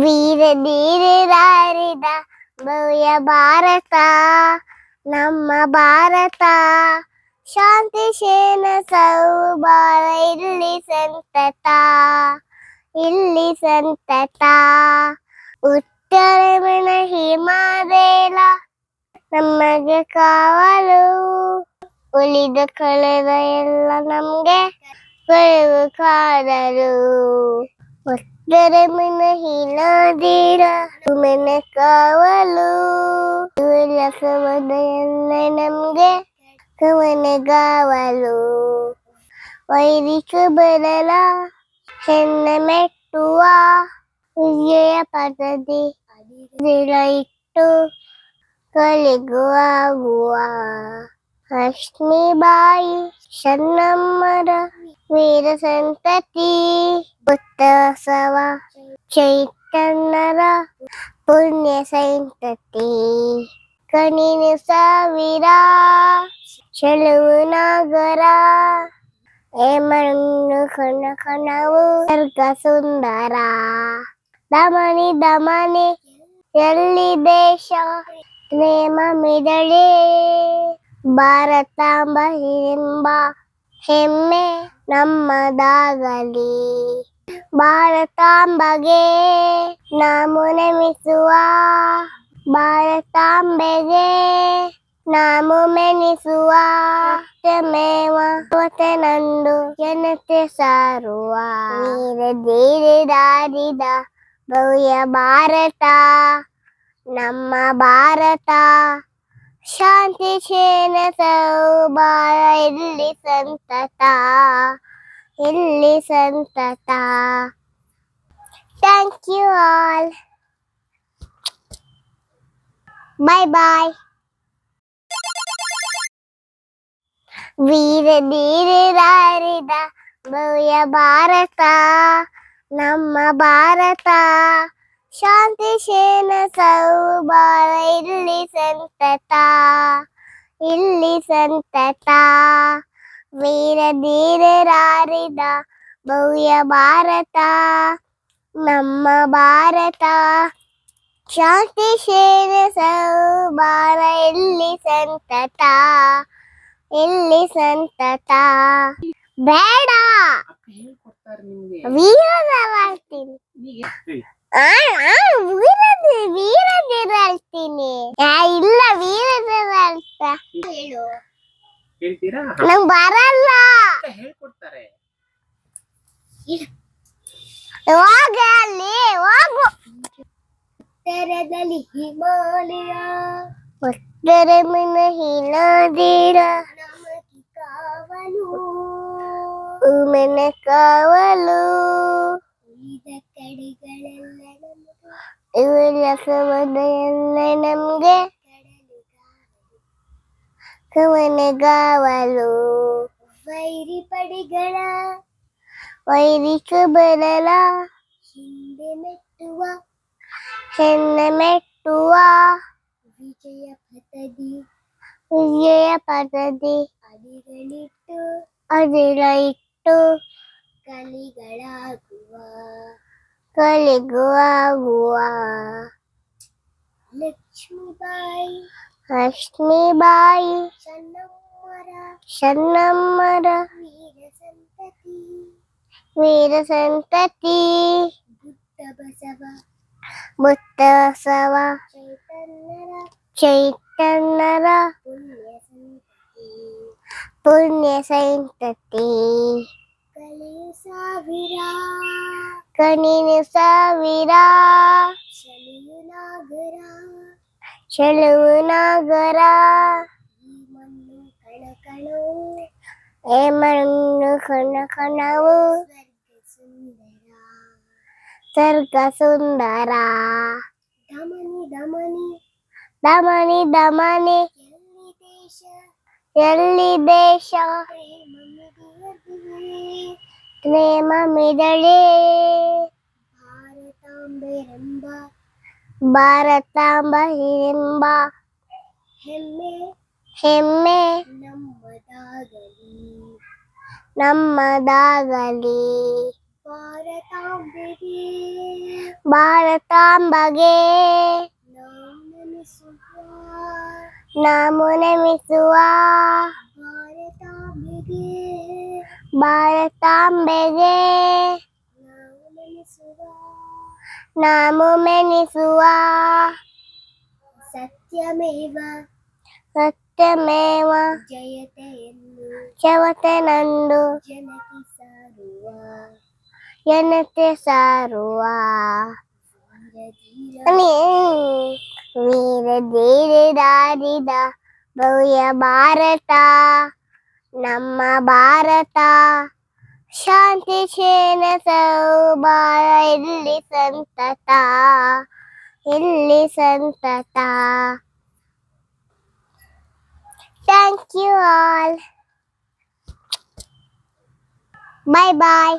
ವೀರ ಧೀರರಾರಿದ ಭವ್ಯ ಭಾರತ ನಮ್ಮ ಭಾರತ ಶಾಂತಿ ಶೇನ ಸೌಭಾರ ಇಲ್ಲಿ ಸಂತತ ಇಲ್ಲಿ ಸಂತತ ಉತ್ತರ ಮನ ಹಿಮಾದೇಲ ನಮಗೆ ಕಾವಲು ಉಳಿದ ಕಳೆದ ಎಲ್ಲ ನಮ್ಗೆ ಕೊಡುವು ಕಾದರು ಉತ್ತರ ಮನ ಹಿನಾದೀರ ಮನ ಕಾವಲು ಉಳಿದ ಕಳೆದ ಎಲ್ಲ ನಮ್ಗೆ ಕವನಗಾವಲು ವೈದಿಕ ಬದಲ ಹೆಣ್ಣ ಮೆಟ್ಟುವ ವಿಜಯ ಪದದಿ ದಿಳ ಇಟ್ಟು ಕಲಿಗುವಾಗುವ ಲಕ್ಷ್ಮೀಬಾಯಿ ಶನ್ನಮ್ಮರ ವೀರ ಸಂತತಿ ಉತ್ಸವ ಚೈತನ್ಯರ ಪುಣ್ಯ ಸಂತತಿ. ಕಣಿನು ಸಾವಿರ ಚೆಲುವು ನಾಗರ ಏಮಣ್ಣು ಕಣ ಕಣವು, ಸ್ವರ್ಗ ಸುಂದರ. ದಮನಿ ದಮನಿ, ಎಲ್ಲಿ ದೇಶ, ಪ್ರೇಮ ಮಿದಳೆ. ಭಾರತಾಂಬ ಎಂಬ ಹೆಮ್ಮೆ ನಮ್ಮದಾಗಲಿ. ಭಾರತಾಂಬಗೆ ನಾವು ನೆಮಿಸುವ ಭಾರತಾಂಬೆಗೆ ನಾಮು ಮೆನಿಸುವ ಮೇವ ನಂದು ಜನತೆ ಸಾರುವ. ನೀರ ದೀರಿ ದಾರಿದ ಭವ್ಯ ಭಾರತ, ನಮ್ಮ ಭಾರತ. ಶಾಂತಿ ಶೇನ ಸೌಭಾರ ಇಲ್ಲಿ ಸಂತತ ಇಲ್ಲಿ ಸಂತತ thank you all bye bye ವೀರ ಧೀರರಾರಿದ ಭವ್ಯ ಭಾರತ ನಮ್ಮ ಭಾರತ ಶಾಂತಿ ಶೇನ ಸೌಭಾರ ಇಲ್ಲಿ ಸಂತತ ಇಲ್ಲಿ ಸಂತತ. ವೀರ ಧೀರರಾರಿದ ಭವ್ಯ ಭಾರತ ನಮ್ಮ ಭಾರತ. ಶಾಂತಿ ಶೇನ ಸೌಭಾರ ಇಲ್ಲಿ ಸಂತತ ಇಲ್ಲಿ ಸಂತತ. ಬೇಡ. ವೀರ ಹೇಳ್ಕೊಡ್ತಾರೆ ಹೇಳ್ತೀನಿ. ಆ, ಇಲ್ಲ ವೀರದಿರ ಹೇಳ್ತ. ಹೇಳು. ಹೇಳ್ತೀರಾ? ನಂಗ್ ಬರಲ್ಲ. ಹೇಳ್ಕೊಡ್ತಾರೆ. ಹೋಗ ಅಲ್ಲಿ ಹೋಗು. ಉತ್ತರದಲ್ಲಿ ಹಿಮಾಲಯ. ಉತ್ತರ ಮನ ಹಿಲಾದೀರ ಕಾವಲು. ಮನ ಕಾವಲು. ಉಳಿದ ಕಡೆಗಳೆಲ್ಲ ಇವೆಲ್ಲ ಸಮದ ಎಲ್ಲ ನಮ್ಗೆ ಕವನಗಾವಲು ವೈರಿ ಪಡೆಗಳ ವೈರಿಕ ಬದಲ ಹಿಂದೆ ಮೆಟ್ಟುವ ಹೆಣ್ಣ ಮೆಟ್ಟುವ ವಿಜಯ ಪಥದಿ ವಿಜಯ ಪಥದಿ ಅಡಿಗಳಿಟ್ಟು ಅದಿರ ಇಟ್ಟು ಕಲಿಗಳಾಗುವ കലികുവാകുവാ ലക്ഷ്മിബായി. ലക്ഷ്മിബായി ഷണ്ണമ്മര വീരസന്തതി. ബുദ്ധബസവ. ചൈതന്യര പുണ്യസന്തതി. ಸಾವಿರ ಕಣಿನು ಸಾವಿರ ಚಲಿಯು ನಾಗರ ಚೆಲುವು ನಾಗರ ಈ ಮಣ್ಣು ಕಣಕಣವು ಏ ಮಣ್ಣು ಕಣ ಕಣವು ಸ್ವರ್ಗ ಸುಂದರ ದಮನಿ ದಮನಿ ದಮನಿ ದಮನಿ ಎಲ್ಲಿ ದೇಶ ಎಲ್ಲಿ ದೇಶ ಪ್ರೇಮ ಮಿದಳೆ ಭಾರತಾಂಬೆರೆಂಬ ಭಾರತಾಂಬ ಎಂಬ ಹೆಮ್ಮೆ ಹೆಮ್ಮೆ ನಮ್ಮದಾಗಲಿ ನಮ್ಮದಾಗಲಿ ಭಾರತಾಂಬೆಗೆ ಭಾರತಾಂಬಗೆ ನಾವು ನಮಿಸುವ ಭಾರತಾಂಬೆಗೆ ಭಾರತಾಂಬೆಗೆ ನಾವು ಮೆನಿಸುವ. ಸತ್ಯಮೇವ. ಸತ್ಯಮೇವ. ಜಯತೆ ಎಂದು ನಂದು. ಜನತೆ ಸಾರುವ. ಜನತೆ ಸಾರುವ. ವೀರ ಧೀರ ದಾರಿದ ಭವ್ಯ ಭಾರತ. ನಮ್ಮ ಭಾರತ ಶಾಂತಿ ಕ್ಷೇಮ ಸೌಭಾರ ಇಲ್ಲಿ ಸಂತತ ಇಲ್ಲಿ ಸಂತತ thank you all bye bye